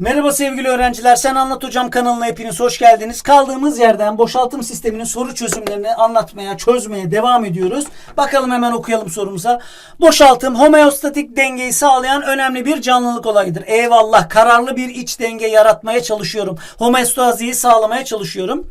Merhaba sevgili öğrenciler. Sen Anlat Hocam kanalına hepiniz hoş geldiniz. Kaldığımız yerden boşaltım sisteminin soru çözümlerini anlatmaya, çözmeye devam ediyoruz. Bakalım hemen okuyalım sorumuza. Boşaltım homeostatik dengeyi sağlayan önemli bir canlılık olayıdır. Eyvallah kararlı bir iç denge yaratmaya çalışıyorum. Homeostaziyi sağlamaya çalışıyorum.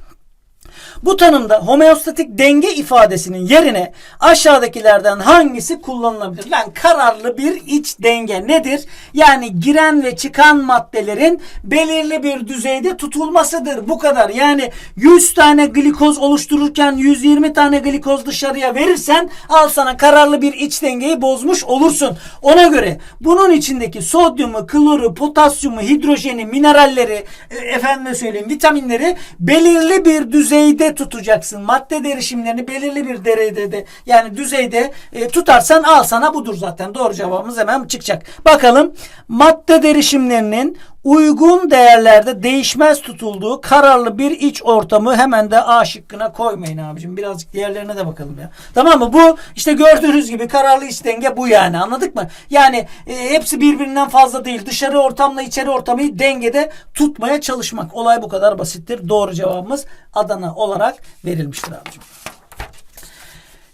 Bu tanımda homeostatik denge ifadesinin yerine aşağıdakilerden hangisi kullanılabilir? Lan kararlı bir iç denge nedir? Yani giren ve çıkan maddelerin belirli bir düzeyde tutulmasıdır. Bu kadar. Yani 100 tane glikoz oluştururken 120 tane glikoz dışarıya verirsen al sana kararlı bir iç dengeyi bozmuş olursun. Ona göre bunun içindeki sodyumu, kloru, potasyumu, hidrojeni, mineralleri, e, efendime söyleyeyim vitaminleri belirli bir düzeyde tutacaksın. Madde derişimlerini belirli bir derecede yani düzeyde e, tutarsan al sana budur zaten. Doğru cevabımız hemen çıkacak. Bakalım madde derişimlerinin uygun değerlerde değişmez tutulduğu kararlı bir iç ortamı hemen de A şıkkına koymayın abicim. Birazcık diğerlerine de bakalım ya. Tamam mı? Bu işte gördüğünüz gibi kararlı iç denge bu yani. Anladık mı? Yani e, hepsi birbirinden fazla değil. Dışarı ortamla içeri ortamı dengede tutmaya çalışmak. Olay bu kadar basittir. Doğru cevabımız Adana olarak verilmiştir abicim.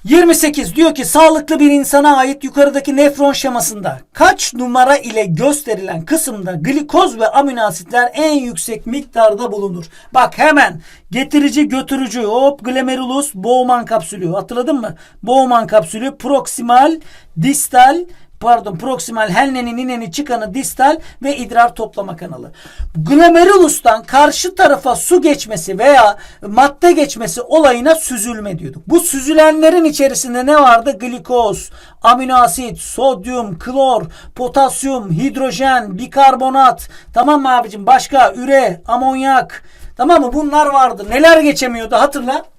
28 diyor ki sağlıklı bir insana ait yukarıdaki nefron şemasında kaç numara ile gösterilen kısımda glikoz ve amino asitler en yüksek miktarda bulunur. Bak hemen getirici götürücü hop glomerulus Bowman kapsülü hatırladın mı? Bowman kapsülü proksimal distal pardon proksimal helneni nineni çıkanı distal ve idrar toplama kanalı. Glomerulus'tan karşı tarafa su geçmesi veya madde geçmesi olayına süzülme diyorduk. Bu süzülenlerin içerisinde ne vardı? Glikoz, amino asit, sodyum, klor, potasyum, hidrojen, bikarbonat. Tamam mı abicim? Başka üre, amonyak. Tamam mı? Bunlar vardı. Neler geçemiyordu hatırla.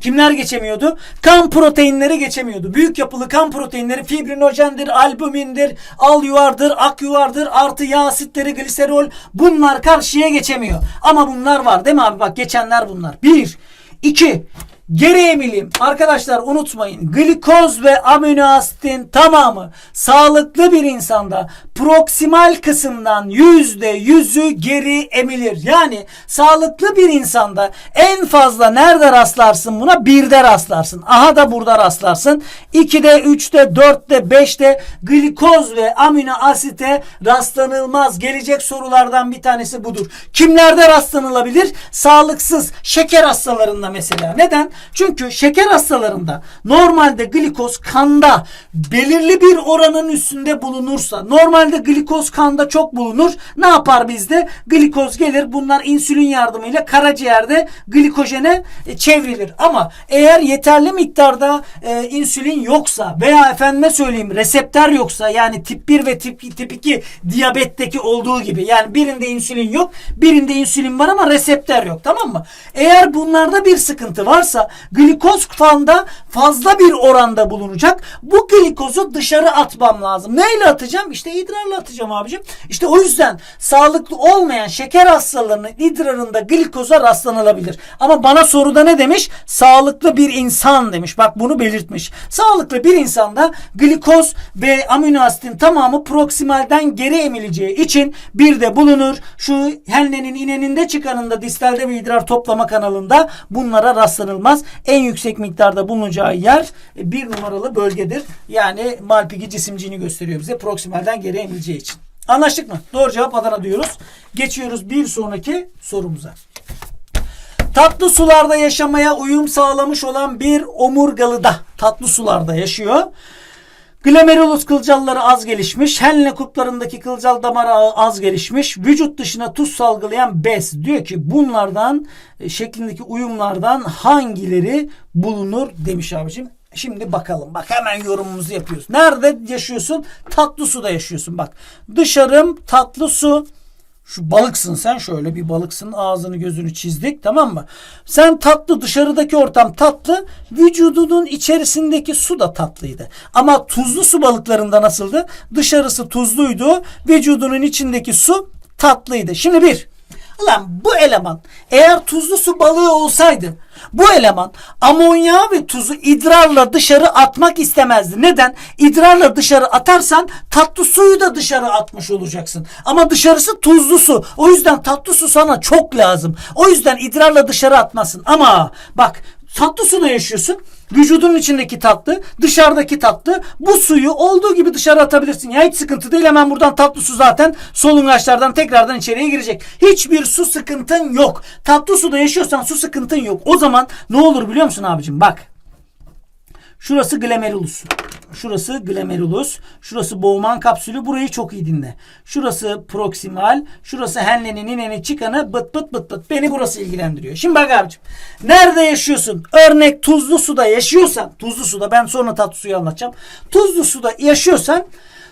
Kimler geçemiyordu? Kan proteinleri geçemiyordu. Büyük yapılı kan proteinleri fibrinojendir, albumindir, al yuvardır, ak yuvardır, artı yağ asitleri, gliserol bunlar karşıya geçemiyor. Ama bunlar var değil mi abi? Bak geçenler bunlar. Bir, iki, Geri emilim. Arkadaşlar unutmayın. Glikoz ve amino asitin tamamı sağlıklı bir insanda proksimal kısımdan yüzde yüzü geri emilir. Yani sağlıklı bir insanda en fazla nerede rastlarsın buna? Birde rastlarsın. Aha da burada rastlarsın. 2'de, 3'te, 4'te, 5'te glikoz ve amino asite rastlanılmaz. Gelecek sorulardan bir tanesi budur. Kimlerde rastlanılabilir? Sağlıksız şeker hastalarında mesela. Neden? Çünkü şeker hastalarında normalde glikoz kanda belirli bir oranın üstünde bulunursa normalde glikoz kanda çok bulunur. Ne yapar bizde? Glikoz gelir bunlar insülin yardımıyla karaciğerde glikojene e, çevrilir. Ama eğer yeterli miktarda e, insülin yoksa veya efendime söyleyeyim reseptör yoksa yani tip 1 ve tip, tip 2 diyabetteki olduğu gibi yani birinde insülin yok birinde insülin var ama reseptör yok tamam mı? Eğer bunlarda bir sıkıntı varsa glikoz kanda fazla bir oranda bulunacak. Bu glikozu dışarı atmam lazım. Neyle atacağım? İşte idrarla atacağım abicim. İşte o yüzden sağlıklı olmayan şeker hastalarının idrarında glikoza rastlanılabilir. Ama bana soruda ne demiş? Sağlıklı bir insan demiş. Bak bunu belirtmiş. Sağlıklı bir insanda glikoz ve amino asitin tamamı proksimalden geri emileceği için bir de bulunur. Şu helnenin ineninde çıkanında distalde ve idrar toplama kanalında bunlara rastlanılmaz. En yüksek miktarda bulunacağı yer bir numaralı bölgedir. Yani Malpighi cisimciğini gösteriyor bize proksimalden geri emileceği için. Anlaştık mı? Doğru cevap Adana diyoruz. Geçiyoruz bir sonraki sorumuza. Tatlı sularda yaşamaya uyum sağlamış olan bir omurgalıda tatlı sularda yaşıyor. Glomerulus kılcalları az gelişmiş. Henle kuplarındaki kılcal damarı az gelişmiş. Vücut dışına tuz salgılayan bez. Diyor ki bunlardan e, şeklindeki uyumlardan hangileri bulunur demiş abicim. Şimdi bakalım. Bak hemen yorumumuzu yapıyoruz. Nerede yaşıyorsun? Tatlı suda yaşıyorsun. Bak dışarım tatlı su. Şu balıksın sen şöyle bir balıksın ağzını gözünü çizdik tamam mı? Sen tatlı dışarıdaki ortam tatlı vücudunun içerisindeki su da tatlıydı. Ama tuzlu su balıklarında nasıldı? Dışarısı tuzluydu vücudunun içindeki su tatlıydı. Şimdi bir Ulan bu eleman eğer tuzlu su balığı olsaydı bu eleman amonyağı ve tuzu idrarla dışarı atmak istemezdi. Neden? İdrarla dışarı atarsan tatlı suyu da dışarı atmış olacaksın. Ama dışarısı tuzlu su. O yüzden tatlı su sana çok lazım. O yüzden idrarla dışarı atmasın. Ama bak tatlı suda yaşıyorsun. Vücudun içindeki tatlı, dışarıdaki tatlı. Bu suyu olduğu gibi dışarı atabilirsin. Ya hiç sıkıntı değil. Hemen buradan tatlı su zaten solungaçlardan tekrardan içeriye girecek. Hiçbir su sıkıntın yok. Tatlı suda yaşıyorsan su sıkıntın yok. O zaman ne olur biliyor musun abicim? Bak. Şurası glomerulus. Şurası glomerulus. Şurası Bowman kapsülü. Burayı çok iyi dinle. Şurası proksimal. Şurası Henle'nin ineni çıkanı bıt bıt bıt bıt. Beni burası ilgilendiriyor. Şimdi bak abicim. Nerede yaşıyorsun? Örnek tuzlu suda yaşıyorsan. Tuzlu suda ben sonra tatlı suyu anlatacağım. Tuzlu suda yaşıyorsan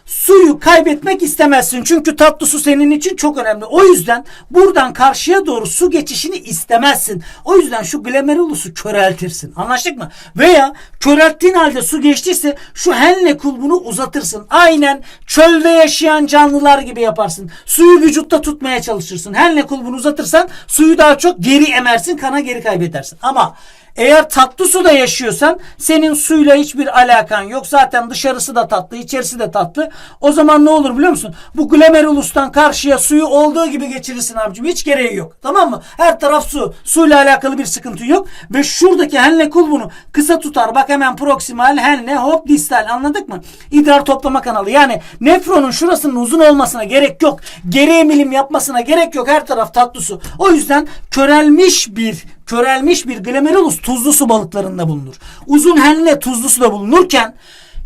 suyu kaybetmek istemezsin. Çünkü tatlı su senin için çok önemli. O yüzden buradan karşıya doğru su geçişini istemezsin. O yüzden şu glomerulusu köreltirsin. Anlaştık mı? Veya körelttiğin halde su geçtiyse şu henle kulbunu uzatırsın. Aynen çölde yaşayan canlılar gibi yaparsın. Suyu vücutta tutmaya çalışırsın. Henle kulbunu uzatırsan suyu daha çok geri emersin. Kana geri kaybedersin. Ama eğer tatlı suda yaşıyorsan senin suyla hiçbir alakan yok. Zaten dışarısı da tatlı, içerisi de tatlı. O zaman ne olur biliyor musun? Bu glomerulustan karşıya suyu olduğu gibi geçirirsin abicim. Hiç gereği yok. Tamam mı? Her taraf su. Suyla alakalı bir sıkıntı yok. Ve şuradaki henle kulbunu kısa tutar. Bak hemen proksimal, henle, hop distal. Anladık mı? İdrar toplama kanalı. Yani nefronun şurasının uzun olmasına gerek yok. Geri emilim yapmasına gerek yok. Her taraf tatlı su. O yüzden körelmiş bir körelmiş bir glomerulus tuzlu su balıklarında bulunur. Uzun henle tuzlu suda bulunurken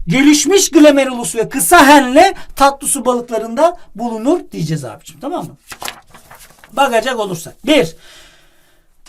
gelişmiş glomerulus ve kısa henle tatlı su balıklarında bulunur diyeceğiz abicim. Tamam mı? Bakacak olursak. Bir,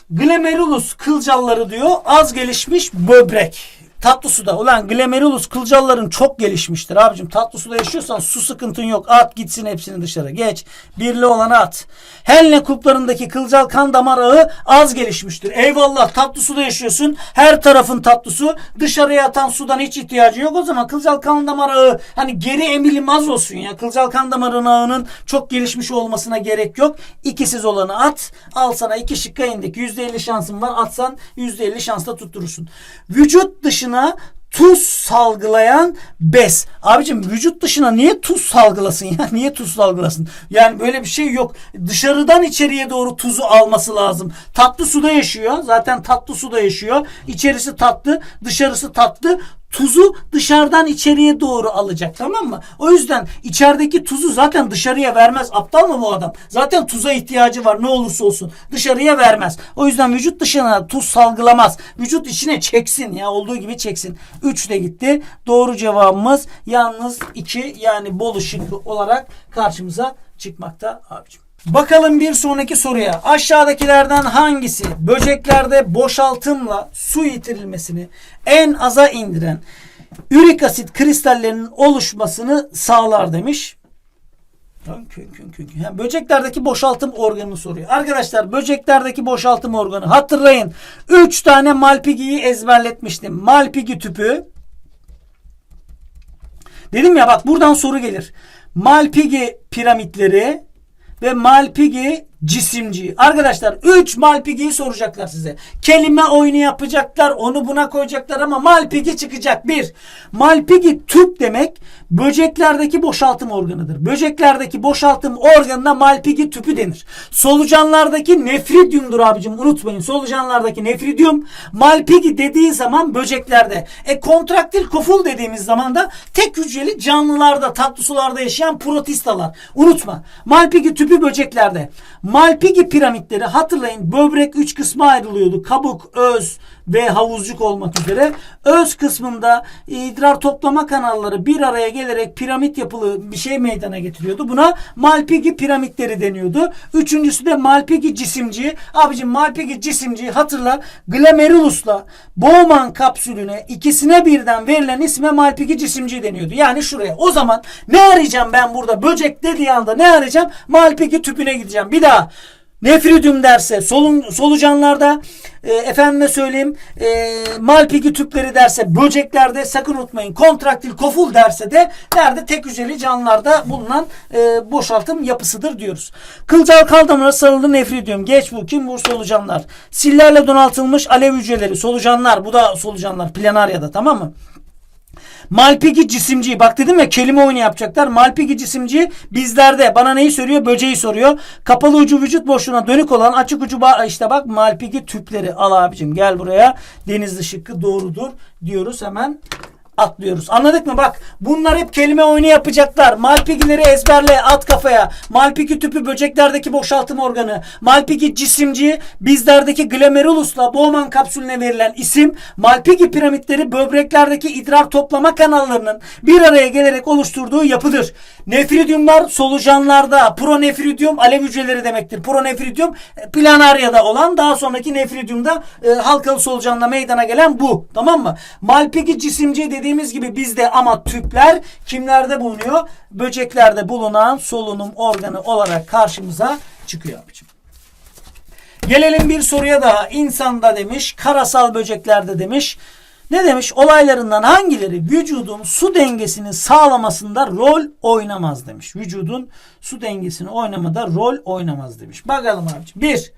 glomerulus kılcalları diyor az gelişmiş böbrek. Tatlı suda. Ulan glomerulus kılcalların çok gelişmiştir abicim. Tatlı suda yaşıyorsan su sıkıntın yok. At gitsin hepsini dışarı. Geç. Birli olanı at. Henle kulplarındaki kılcal kan damar ağı az gelişmiştir. Eyvallah tatlı suda yaşıyorsun. Her tarafın tatlı su. Dışarıya atan sudan hiç ihtiyacı yok. O zaman kılcal kan damar ağı hani geri emilim az olsun ya. Kılcal kan damarın ağının çok gelişmiş olmasına gerek yok. İkisiz olanı at. Al sana iki şıkka indik. %50 şansın var. Atsan %50 şansla tutturursun. Vücut dışına tuz salgılayan bez. Abicim vücut dışına niye tuz salgılasın ya? Niye tuz salgılasın? Yani böyle bir şey yok. Dışarıdan içeriye doğru tuzu alması lazım. Tatlı suda yaşıyor. Zaten tatlı suda yaşıyor. İçerisi tatlı, dışarısı tatlı tuzu dışarıdan içeriye doğru alacak tamam mı? O yüzden içerideki tuzu zaten dışarıya vermez. Aptal mı bu adam? Zaten tuza ihtiyacı var ne olursa olsun. Dışarıya vermez. O yüzden vücut dışına tuz salgılamaz. Vücut içine çeksin ya olduğu gibi çeksin. 3 de gitti. Doğru cevabımız yalnız 2 yani bol şıkkı olarak karşımıza çıkmakta abicim. Bakalım bir sonraki soruya. Aşağıdakilerden hangisi böceklerde boşaltımla su yitirilmesini en aza indiren ürik asit kristallerinin oluşmasını sağlar demiş. Yani böceklerdeki boşaltım organını soruyor. Arkadaşlar böceklerdeki boşaltım organı hatırlayın. 3 tane Malpighi'yi ezberletmiştim. Malpighi tüpü. Dedim ya bak buradan soru gelir. Malpighi piramitleri ve Malpighi cisimci. Arkadaşlar 3 Malpighi'yi soracaklar size. Kelime oyunu yapacaklar. Onu buna koyacaklar ama Malpighi çıkacak. 1. Malpighi tüp demek böceklerdeki boşaltım organıdır. Böceklerdeki boşaltım organına Malpighi tüpü denir. Solucanlardaki nefridyumdur abicim. Unutmayın. Solucanlardaki nefridyum Malpighi dediği zaman böceklerde. E kontraktil koful dediğimiz zaman da tek hücreli canlılarda tatlı sularda yaşayan protistalar. Unutma. Malpighi tüpü böceklerde. Malpighi piramitleri hatırlayın böbrek 3 kısma ayrılıyordu. Kabuk, öz ve havuzcuk olmak üzere. Öz kısmında idrar toplama kanalları bir araya gelerek piramit yapılı bir şey meydana getiriyordu. Buna Malpighi piramitleri deniyordu. Üçüncüsü de Malpighi cisimci. Abicim Malpighi cisimci hatırla glomerulusla Bowman kapsülüne ikisine birden verilen isme Malpighi cisimci deniyordu. Yani şuraya. O zaman ne arayacağım ben burada? Böcek dediği anda ne arayacağım? Malpighi tüpüne gideceğim. Bir daha Nefridium derse solun, solucanlarda e, efendime söyleyeyim e, malpigi tüpleri derse böceklerde sakın unutmayın kontraktil koful derse de nerede tek hücreli canlılarda bulunan e, boşaltım yapısıdır diyoruz. Kılcal kaldamına sarılı nefridium geç bu kim bu solucanlar. Sillerle donatılmış alev hücreleri solucanlar bu da solucanlar planaryada tamam mı? Malpigi cisimci. Bak dedim ya kelime oyunu yapacaklar. Malpigi cisimci bizlerde. Bana neyi soruyor? Böceği soruyor. Kapalı ucu vücut boşluğuna dönük olan açık ucu işte bak malpigi tüpleri. Al abicim gel buraya. Denizli şıkkı doğrudur diyoruz hemen atlıyoruz. Anladık mı? Bak bunlar hep kelime oyunu yapacaklar. Malpigileri ezberle at kafaya. Malpigi tüpü böceklerdeki boşaltım organı. Malpigi cisimci bizlerdeki glomerulusla Bowman kapsülüne verilen isim. Malpigi piramitleri böbreklerdeki idrar toplama kanallarının bir araya gelerek oluşturduğu yapıdır. Nefridiumlar solucanlarda. Pronefridium alev hücreleri demektir. Pronefridium e, planaryada olan daha sonraki nefridiumda e, halkalı solucanla meydana gelen bu. Tamam mı? Malpigi cisimci dediğimiz gibi bizde ama tüpler kimlerde bulunuyor? Böceklerde bulunan solunum organı olarak karşımıza çıkıyor abicim. Gelelim bir soruya daha. İnsanda demiş, karasal böceklerde demiş. Ne demiş? Olaylarından hangileri vücudun su dengesini sağlamasında rol oynamaz demiş. Vücudun su dengesini oynamada rol oynamaz demiş. Bakalım abicim. Bir,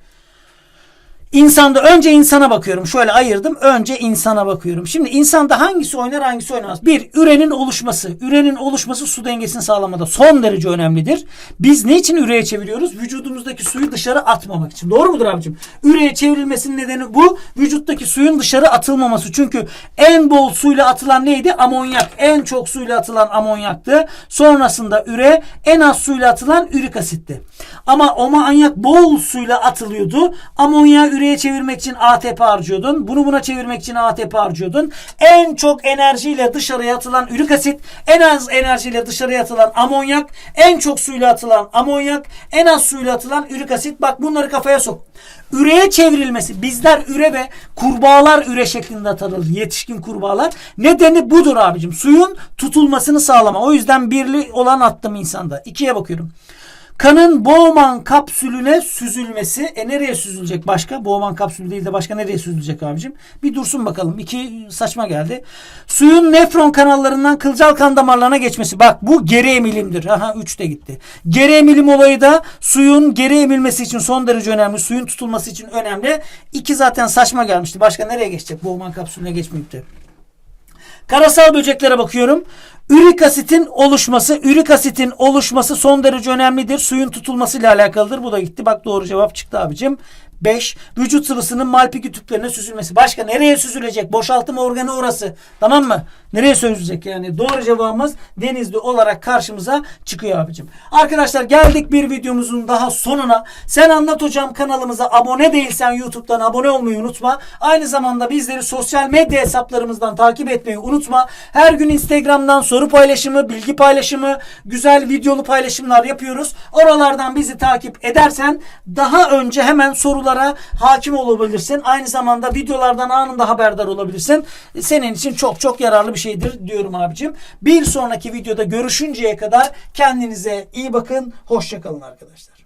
İnsanda önce insana bakıyorum. Şöyle ayırdım. Önce insana bakıyorum. Şimdi insanda hangisi oynar hangisi oynamaz? Bir, ürenin oluşması. Ürenin oluşması su dengesini sağlamada son derece önemlidir. Biz ne için üreye çeviriyoruz? Vücudumuzdaki suyu dışarı atmamak için. Doğru mudur abicim? Üreye çevrilmesinin nedeni bu. Vücuttaki suyun dışarı atılmaması. Çünkü en bol suyla atılan neydi? Amonyak. En çok suyla atılan amonyaktı. Sonrasında üre en az suyla atılan ürik asitti. Ama amonyak bol suyla atılıyordu. Amonyağı üreye çevirmek için ATP harcıyordun. Bunu buna çevirmek için ATP harcıyordun. En çok enerjiyle dışarıya atılan ürik asit, en az enerjiyle dışarıya atılan amonyak, en çok suyla atılan amonyak, en az suyla atılan ürik asit. Bak bunları kafaya sok. Üreye çevrilmesi. Bizler üre ve kurbağalar üre şeklinde atarız. Yetişkin kurbağalar. Nedeni budur abicim. Suyun tutulmasını sağlama. O yüzden birli olan attım insanda. İkiye bakıyorum. Kanın Bowman kapsülüne süzülmesi. E nereye süzülecek başka? Bowman kapsülü değil de başka nereye süzülecek abicim? Bir dursun bakalım. İki saçma geldi. Suyun nefron kanallarından kılcal kan damarlarına geçmesi. Bak bu geri emilimdir. Aha 3 de gitti. Geri emilim olayı da suyun geri emilmesi için son derece önemli. Suyun tutulması için önemli. İki zaten saçma gelmişti. Başka nereye geçecek? Bowman kapsülüne geçmeyip de. Karasal böceklere bakıyorum. Ürik asitin oluşması, ürik asitin oluşması son derece önemlidir. Suyun tutulması ile alakalıdır. Bu da gitti. Bak doğru cevap çıktı abicim. 5. Vücut sıvısının malpigi tüplerine süzülmesi. Başka nereye süzülecek? Boşaltım organı orası. Tamam mı? Nereye süzülecek yani? Doğru cevabımız denizli olarak karşımıza çıkıyor abicim. Arkadaşlar geldik bir videomuzun daha sonuna. Sen Anlat Hocam kanalımıza abone değilsen YouTube'dan abone olmayı unutma. Aynı zamanda bizleri sosyal medya hesaplarımızdan takip etmeyi unutma. Her gün Instagram'dan soru paylaşımı, bilgi paylaşımı, güzel videolu paylaşımlar yapıyoruz. Oralardan bizi takip edersen daha önce hemen sorulara hakim olabilirsin. Aynı zamanda videolardan anında haberdar olabilirsin. Senin için çok çok yararlı bir şeydir diyorum abicim. Bir sonraki videoda görüşünceye kadar kendinize iyi bakın. Hoşçakalın arkadaşlar.